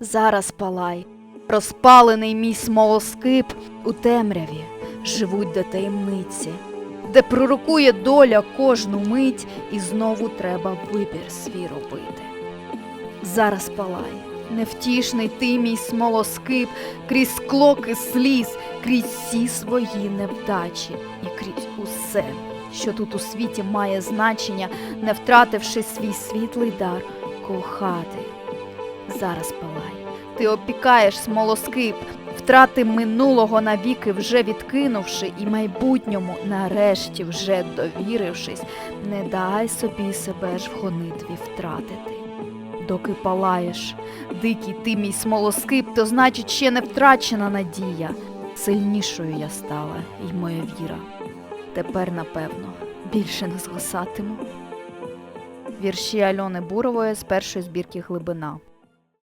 Зараз палай, розпалений мій смолоскип у темряві живуть де таємниці, де пророкує доля кожну мить, і знову треба вибір свій робити. Зараз палай, невтішний ти мій смолоскип, крізь склоки сліз, крізь всі свої невдачі і крізь усе, що тут у світі має значення, не втративши свій світлий дар кохати. Зараз палай, ти опікаєш смолоскип, втрати минулого навіки вже відкинувши, і майбутньому, нарешті, вже довірившись, не дай собі себе ж в гонитві втратити. Доки палаєш, дикий ти мій смолоскип, то значить ще не втрачена надія. Сильнішою я стала, і моя віра. Тепер, напевно, більше не згасатиму. Вірші Альони Бурової з першої збірки Глибина.